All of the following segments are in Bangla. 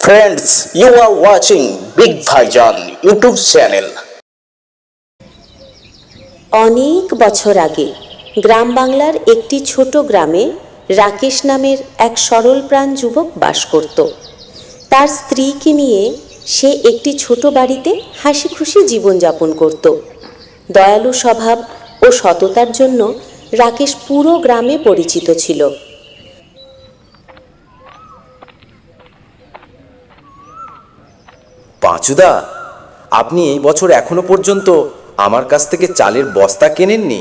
Friends, you are watching Big Bhaijan YouTube channel. অনেক বছর আগে গ্রাম বাংলার একটি ছোট গ্রামে রাকেশ নামের এক সরলপ্রাণ যুবক বাস করত। তার স্ত্রীকে নিয়ে সে একটি ছোট বাড়িতে হাসি খুশি জীবনযাপন করত। দয়ালু স্বভাব ও সততার জন্য রাকেশ পুরো গ্রামে পরিচিত ছিল। পাঁচুদা আপনি এই বছর এখনও পর্যন্ত আমার কাছ থেকে চালের বস্তা কেনেননি?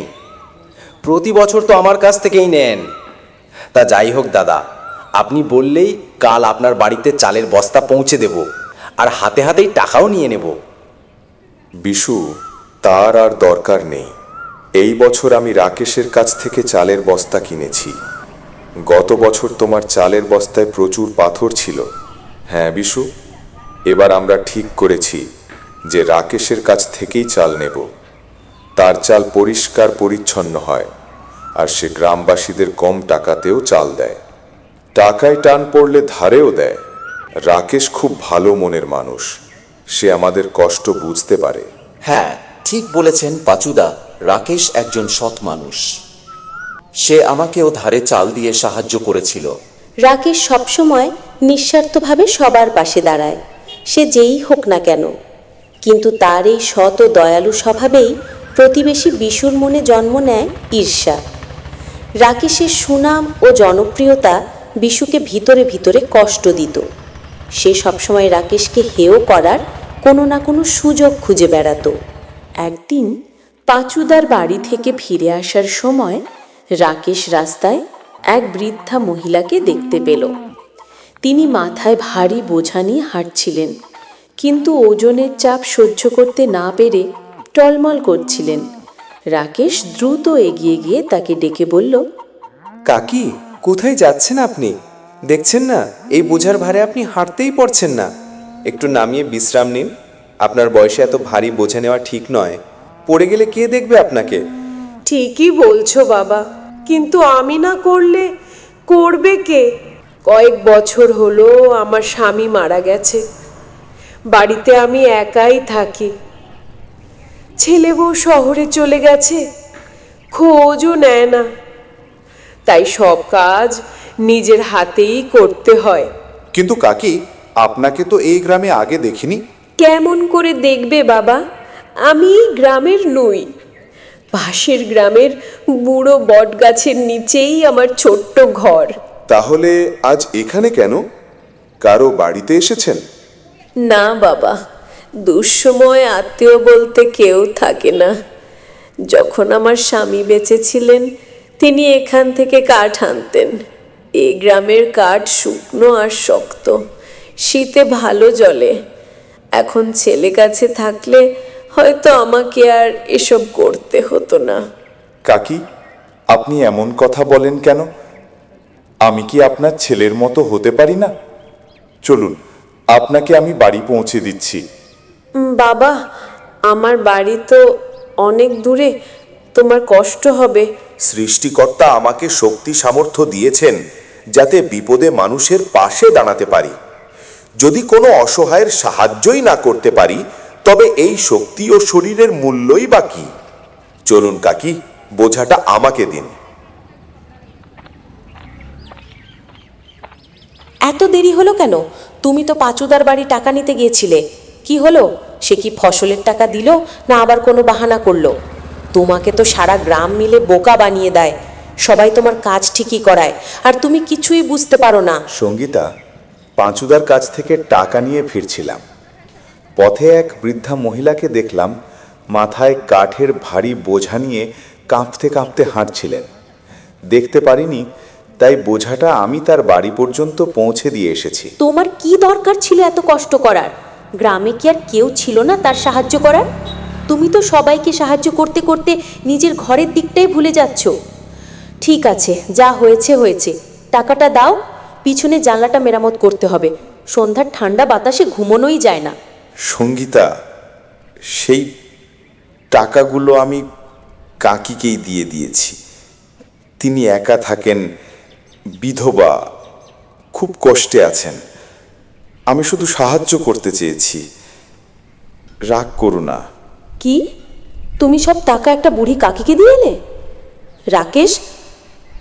প্রতি বছর তো আমার কাছ থেকেই নেন। তা যাই হোক দাদা, আপনি বললেই কাল আপনার বাড়িতে চালের বস্তা পৌঁছে দেব আর হাতে হাতেই টাকাও নিয়ে নেব। বিশু, তার আর দরকার নেই। এই বছর আমি রাকেশের কাছ থেকে চালের বস্তা কিনেছি। গত বছর তোমার চালের বস্তায় প্রচুর পাথর ছিল। হ্যাঁ বিশু? এবার আমরা ঠিক করেছি যে রাকেশের কাছ থেকেই চাল নেব। তার চাল পরিষ্কার পরিচ্ছন্ন হয় আর সে গ্রামবাসীদের কম টাকাতেও চাল দেয়। টাকায় টান পড়লে ধারেও দেয়। রাকেশ খুব ভালো মনের মানুষ। সে আমাদের কষ্ট বুঝতে পারে। হ্যাঁ ঠিক বলেছেন পাচুদা রাকেশ একজন সৎ মানুষ। সে আমাকেও ধারে চাল দিয়ে সাহায্য করেছিল। রাকেশ সবসময় নিঃস্বার্থভাবে সবার পাশে দাঁড়ায়। সে যেই হোক না কেন। কিন্তু তার এই সৎ ও দয়ালু স্বভাবেই প্রতিবেশী বিশুর মনে জন্ম নেয় ঈর্ষা। রাকেশের সুনাম ও জনপ্রিয়তা বিশুকে ভিতরে ভিতরে কষ্ট দিত। সে সবসময় রাকেশকে হেয় করার কোনো না কোনো সুযোগ খুঁজে বেড়াতো। একদিন পাঁচুদার বাড়ি থেকে ফিরে আসার সময় রাকেশ রাস্তায় এক বৃদ্ধা মহিলাকে দেখতে পেল। তিনি মাথায় ভারী বোঝা নিয়ে হাঁটছিলেন। কিন্তু ওজনের চাপ সহ্য করতে না পেরে টলমল করছিলেন। রাকেশ দ্রুত এগিয়ে গিয়ে তাকে ডেকে বলল কাকি কোথায় যাচ্ছেন আপনি? দেখছেন না এই বোঝার ভারে আপনি হাঁটতেই পারছেন না। একটু নামিয়ে বিশ্রাম নিন। আপনার বয়সে এত ভারী বোঝা নেওয়া ঠিক নয়। পড়ে গেলে কে দেখবে আপনাকে? ঠিকই বলছো বাবা কিন্তু আমি না করলে করবে কে? কয়েক বছর হলো আমার স্বামী মারা গেছে। বাড়িতে আমি একাই থাকি। ছেলে বউ শহরে চলে গেছে খোঁজও নেয় না। তাই সব কাজ নিজের হাতেই করতে হয়। কিন্তু কাকি আপনাকে তো এই গ্রামে আগে দেখিনি। কেমন করে দেখবে বাবা? আমি গ্রামের নই। পাশের গ্রামের বুড়ো বট গাছের নিচেই আমার ছোট্ট ঘর। তাহলে আজ এখানে কেন? কারও বাড়িতে এসেছেন? না বাবা। দুঃসময় আত্মীয় বলতে কেউ থাকে না। যখন আমার স্বামী বেঁচে ছিলেন তিনি এখান থেকে কাঠ আনতেন। এই গ্রামের কাঠ শুকনো আর শক্ত। শীতে ভালো জলে। এখন ছেলে কাছে থাকলে হয়তো আমাকে আর এসব করতে হতো না। কাকি আপনি এমন কথা বলেন কেন? আমি কি আপনার ছেলের মতো হতে পারি না? চলুন আপনাকে আমি বাড়ি পৌঁছে দিচ্ছি। বাবা আমার বাড়ি তো অনেক দূরে। তোমার কষ্ট হবে। সৃষ্টিকর্তা আমাকে শক্তি সামর্থ্য দিয়েছেন যাতে বিপদে মানুষের পাশে দাঁড়াতে পারি। যদি কোনো অসহায়ের সাহায্যই না করতে পারি তবে এই শক্তি ও শরীরের মূল্যই বা কি? চলুন কাকি বোঝাটা আমাকে দিন। এত দেরি হলো কেন? তুমি তো পাঁচুদার বাড়ি টাকা নিতে গিয়েছিলে। কি হলো? সে কি ফসলের টাকা দিল না আবার কোনো বাহানা করল? তোমাকে তো সারা গ্রাম মিলে বোকা বানিয়ে দেয়। সবাই তোমার কাজ ঠিকই করায়, আর তুমি কিছুই বুঝতে পারো না। সঙ্গীতা, পাঁচুদার কাছ থেকে টাকা নিয়ে ফিরছিলাম। পথে এক বৃদ্ধা মহিলাকে দেখলাম মাথায় কাঠের ভারী বোঝা নিয়ে কাঁপতে কাঁপতে হাঁটছিলেন। দেখতে পারিনি তাই বোঝাটা আমি তার বাড়ি পর্যন্ত পৌঁছে দিয়ে এসেছি। তোমার কি দরকার ছিল এত কষ্ট করার? গ্রামে কি আর কেউ ছিল না তার সাহায্য করার? তুমি তো সবাইকে সাহায্য করতে করতে নিজের ঘরের দিকটাই ভুলে যাচ্ছ। ঠিক আছে যা হয়েছে হয়েছে। টাকাটা দাও পিছনে জানলাটা মেরামত করতে হবে। সন্ধ্যার ঠান্ডা বাতাসে ঘুমোনোই যায় না। সঙ্গীতা সেই টাকাগুলো আমি কাকিকেই দিয়ে দিয়েছি। তিনি একা থাকেন বিধবা খুব কষ্টে আছেন। আমি শুধু সাহায্য করতে চেয়েছি। রাগ করো না। কি? তুমি সব টাকা একটা বুড়ি কাকিকে দিয়ে এলে? রাকেশ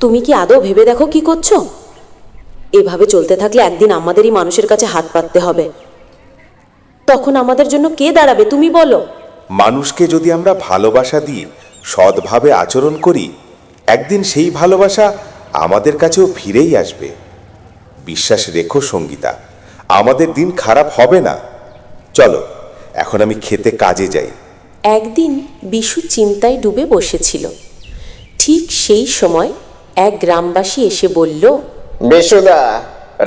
তুমি কি আদৌ ভেবে দেখো কি করছ? এভাবে চলতে থাকলে একদিন আমাদেরই মানুষের কাছে হাত পাততে হবে। তখন আমাদের জন্য কে দাঁড়াবে তুমি বলো। মানুষকে যদি আমরা ভালোবাসা দিই সৎভাবে আচরণ করি একদিন সেই ভালোবাসা আমাদের কাছেও ফিরেই আসবে। বিশ্বাস রেখো সঙ্গীতা আমাদের দিন খারাপ হবে না। চলো এখন আমি খেতে কাজে যাই। একদিন বিশু চিন্তায় ডুবে বসেছিল। ঠিক সেই সময় এক গ্রামবাসী এসে বলল বিশুদা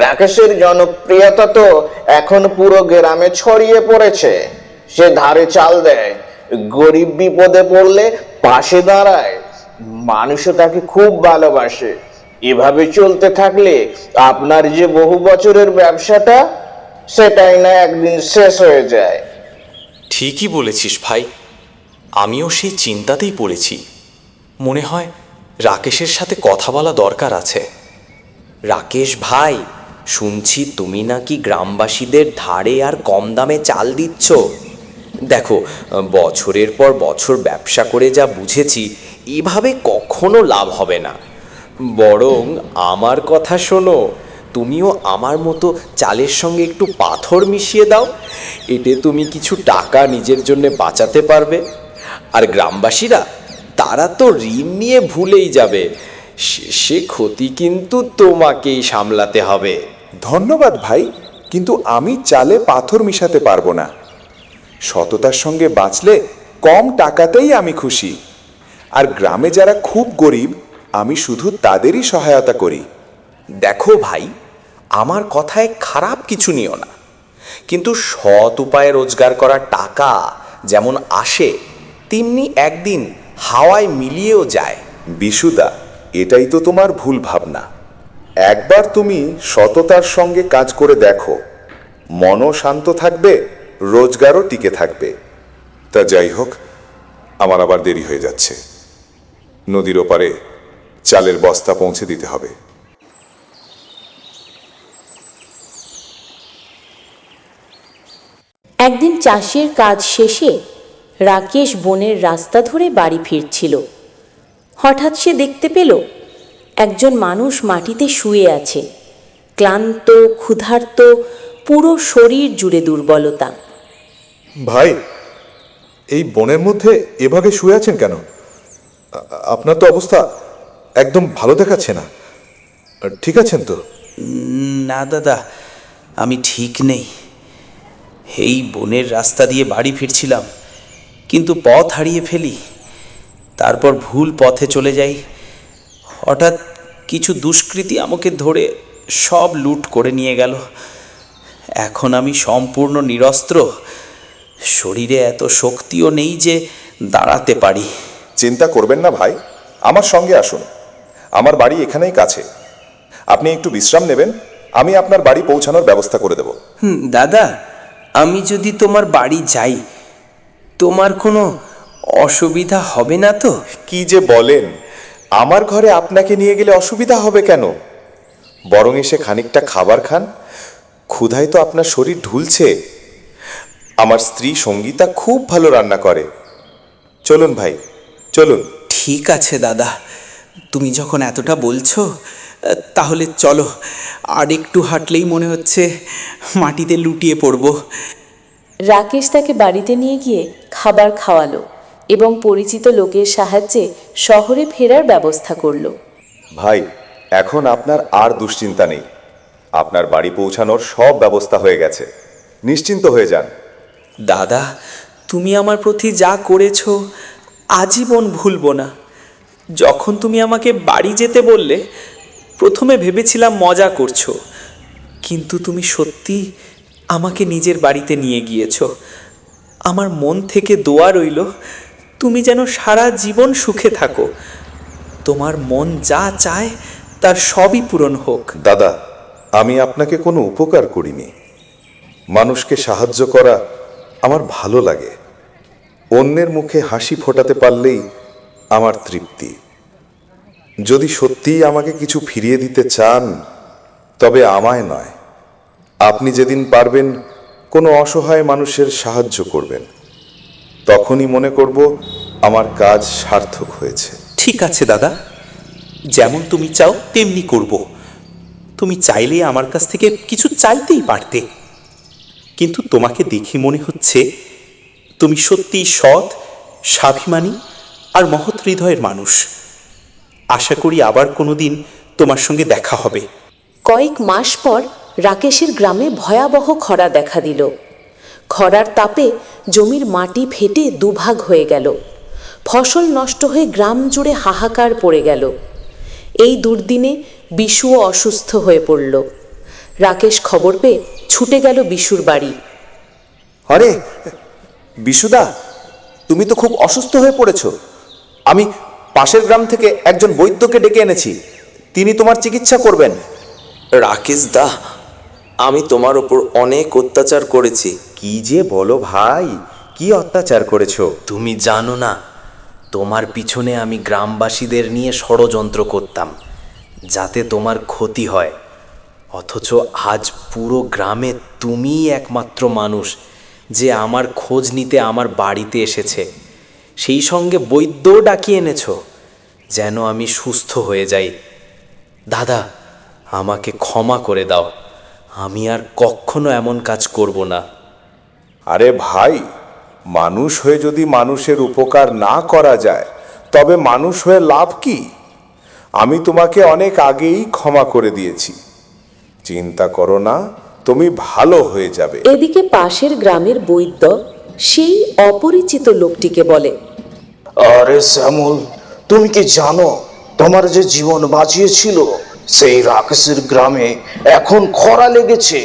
রাকেশের জনপ্রিয়তা তো এখন পুরো গ্রামে ছড়িয়ে পড়েছে। সে ধারে চাল দেয় গরিব বিপদে পড়লে পাশে দাঁড়ায়। মানুষও তাকে খুব ভালোবাসে। এভাবে চলতে থাকলে আপনার যে বহু বছরের ব্যবসাটা, সেটাই না একদিন শেষ হয়ে যায়। ঠিকই বলেছিস ভাই। আমিও সেই চিন্তাতেই পড়েছি। মনে হয় রাকেশের সাথে কথা বলা দরকার আছে। রাকেশ ভাই, শুনছি তুমি নাকি গ্রামবাসীদের ধারে আর কম দামে চাল দিচ্ছ। দেখো, বছরের পর বছর ব্যবসা করে যা বুঝেছি, এভাবে কখনো লাভ হবে না। বরং আমার কথা শোনো, তুমিও আমার মতো চালের সঙ্গে একটু পাথর মিশিয়ে দাও। এতে তুমি কিছু টাকা নিজের জন্য বাঁচাতে পারবে। আর গ্রামবাসীরা, তারা তো ঋণ নিয়ে ভুলেই যাবে। সে ক্ষতি কিন্তু তোমাকেই সামলাতে হবে। ধন্যবাদ ভাই, কিন্তু আমি চালে পাথর মিশাতে পারব না। সততার সঙ্গে বাঁচলে কম টাকাতেই আমি খুশি। আর গ্রামে যারা খুব গরিব আমি শুধু তাদেরই সহায়তা করি। দেখো ভাই, আমার কথায় খারাপ কিছু নিও না। কিন্তু সৎ উপায়ে রোজগার করা টাকা যেমন আসে, তেমনি একদিন হাওয়ায় মিলিয়েও যায়। বিশুদা, এটাই তো তোমার ভুল ভাবনা। একবার তুমি সততার সঙ্গে কাজ করে দেখো। মনও শান্ত থাকবে, রোজগারও টিকে থাকবে। তা যাই হোক, আমার আবার দেরি হয়ে যাচ্ছে। নদীর ওপারে চালের বস্তা পৌঁছে দিতে হবে। একদিন চাষের কাজ শেষে রাকেশ বনের রাস্তা ধরে বাড়ি ফিরছিল। হঠাৎ সে দেখতে পেল একজন মানুষ মাটিতে শুয়ে আছে। ক্লান্ত ক্ষুধার্ত পুরো শরীর জুড়ে দুর্বলতা। ভাই এই বনের মধ্যে এভাবে শুয়ে আছেন কেন? আপনার তো অবস্থা একদম ভালো দেখাচ্ছে না। ঠিক আছেন তো? না দাদা আমি ঠিক নেই। এই বনের রাস্তা দিয়ে বাড়ি ফিরছিলাম কিন্তু পথ হারিয়ে ফেলি। তারপর ভুল পথে চলে যাই। হঠাৎ কিছু দুষ্কৃতী আমাকে ধরে সব লুট করে নিয়ে গেল। এখন আমি সম্পূর্ণ নিরস্ত্র। শরীরে এত শক্তিও নেই যে দাঁড়াতে পারি। চিন্তা করবেন না ভাই আমার সঙ্গে আসুন। আমার বাড়ি এখানেই কাছে। আপনি একটু বিশ্রাম নেবেন আমি আপনার বাড়ি পৌঁছানোর ব্যবস্থা করে দেব। হুম, দাদা আমি যদি তোমার বাড়ি যাই তোমার কোনো অসুবিধা হবে না তো? কি যে বলেন আমার ঘরে আপনাকে নিয়ে গেলে অসুবিধা হবে কেন? বরং এসে খানিকটা খাবার খান ক্ষুধায় তো আপনার শরীর ঢুলছে। আমার স্ত্রী সঙ্গীতা খুব ভালো রান্না করে। চলুন ভাই চলুন। ঠিক আছে দাদা। তুমি যখন এতটা বলছো তাহলে চলো আর একটু হাঁটলেই মনে হচ্ছে মাটিতে লুটিয়ে পড়ব। রাকেশ তাকে বাড়িতে নিয়ে গিয়ে খাবার খাওয়ালো এবং পরিচিত লোকের সাহায্যে শহরে ফেরার ব্যবস্থা করল। ভাই এখন আপনার আর দুশ্চিন্তা নেই। আপনার বাড়ি পৌঁছানোর সব ব্যবস্থা হয়ে গেছে। নিশ্চিন্ত হয়ে যান। দাদা তুমি আমার প্রতি যা করেছ আজীবন ভুলবো না। যখন তুমি আমাকে বাড়ি যেতে বললে, প্রথমে ভেবেছিলাম মজা করছ। কিন্তু তুমি সত্যি আমাকে নিজের বাড়িতে নিয়ে গিয়েছো। আমার মন থেকে দোয়া রইল, তুমি যেন সারা জীবন সুখে থাকো। তোমার মন যা চায়, তার সবই পূরণ হোক। দাদা, আমি আপনাকে কোনো উপকার করিনি। মানুষকে সাহায্য করা আমার ভালো লাগে। অন্যের মুখে হাসি ফোটাতে পারলেই আমার তৃপ্তি। যদি সত্যিই আমাকে কিছু ফিরিয়ে দিতে চান, তবে আমায় নয়। আপনি যেদিন পারবেন কোনো অসহায় মানুষের সাহায্য করবেন। তখনই মনে করব আমার কাজ সার্থক হয়েছে। ঠিক আছে দাদা। যেমন তুমি চাও, তেমনি করব। তুমি চাইলে আমার কাছ থেকে কিছু চাইতেই পারতে। কিন্তু তোমাকে দেখে মনে হচ্ছে, তুমি সত্যিই সৎ, স্বাভিমানী আর মহৎ হৃদয়ের মানুষ। আশা করি আবার কোনোদিন তোমার সঙ্গে দেখা হবে। কয়েক মাস পর রাকেশের গ্রামে ভয়াবহ খরা দেখা দিল। খরার তাপে জমির মাটি ফেটে দুভাগ হয়ে গেল। ফসল নষ্ট হয়ে গ্রাম জুড়ে হাহাকার পড়ে গেল। এই দুর্দিনে বিশুও অসুস্থ হয়ে পড়ল। রাকেশ খবর পেয়ে ছুটে গেল বিশুর বাড়ি। আরে বিশুদা তুমি তো খুব অসুস্থ হয়ে পড়েছ। আমি পাশের গ্রাম থেকে একজন বৈদ্যকে ডেকে এনেছি। তিনি তোমার চিকিৎসা করবেন। রাকেশ দা আমি তোমার ওপর অনেক অত্যাচার করেছি। কি যে বলো ভাই কি অত্যাচার করেছ? তুমি জানো না তোমার পিছনে আমি গ্রামবাসীদের নিয়ে ষড়যন্ত্র করতাম যাতে তোমার ক্ষতি হয়। অথচ আজ পুরো গ্রামে তুমিই একমাত্র মানুষ যে আমার খোঁজ নিতে আমার বাড়িতে এসেছে। সেই সঙ্গে বৈদ্যও ডাকিয়ে এনেছো যেন আমি সুস্থ হয়ে যাই। দাদা আমাকে ক্ষমা করে দাও আমি আর কখনো এমন কাজ করব না। আরে ভাই মানুষ হয়ে যদি মানুষের উপকার না করা যায় তবে মানুষ হয়ে লাভ কি? আমি তোমাকে অনেক আগেই ক্ষমা করে দিয়েছি। চিন্তা করো না তুমি ভালো হয়ে যাবে। এদিকে পাশের গ্রামের বৈদ্য সেই অপরিচিত লোকটিকে বলে আরে শ্যামল তুমি কি জানো তোমার যে জীবন বাঁচিয়েছিল সেই রাকেশের গ্রামে এখন খরা লেগেছে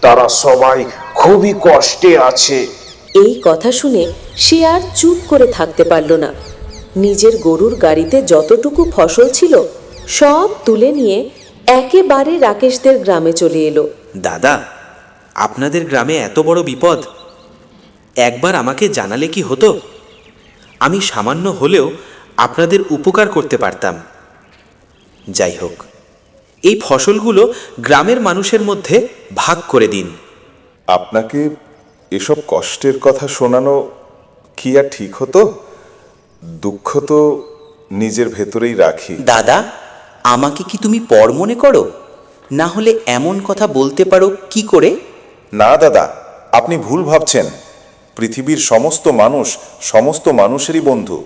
তারা সবাই খুবই কষ্টে আছে। এই কথা শুনে সে আর চুপ করে থাকতে পারল না। নিজের গরুর গাড়িতে যতটুকু ফসল ছিল সব তুলে নিয়ে একেবারে রাকেশদের গ্রামে চলে এলো। দাদা আপনাদের গ্রামে এত বড় বিপদ একবার আমাকে জানালে কি হতো? আমি সামান্য হলেও আপনাদের উপকার করতে পারতাম। যাই হোক এই ফসলগুলো গ্রামের মানুষের মধ্যে ভাগ করে দিন। আপনাকে এসব কষ্টের কথা শোনানো কি আর ঠিক হতো? দুঃখ তো নিজের ভেতরেই রাখি। দাদা আমাকে কি তুমি পর মনে করো? না হলে এমন কথা বলতে পারো কি করে? না দাদা আপনি ভুল ভাবছেন। পৃথিবীর সমস্ত মানুষ সমস্ত মানুষেরই বন্ধু।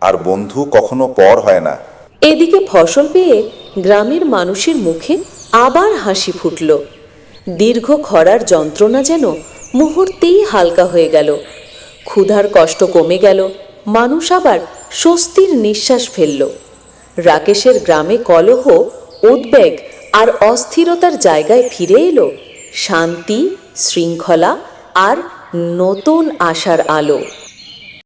আর বন্ধু কখনো পর হয় না। এদিকে ফসল পেয়ে গ্রামের মানুষের মুখে আবার হাসি ফুটল। দীর্ঘ খরার যন্ত্রণা যেন মুহূর্তেই হালকা হয়ে গেল। ক্ষুধার কষ্ট কমে গেল, মানুষ আবার স্বস্তির নিঃশ্বাস ফেলল। রাকেশের গ্রামে কলহ, উদ্বেগ আর অস্থিরতার জায়গায় ফিরে এলো শান্তি, শৃঙ্খলা আর নতুন আশার আলো।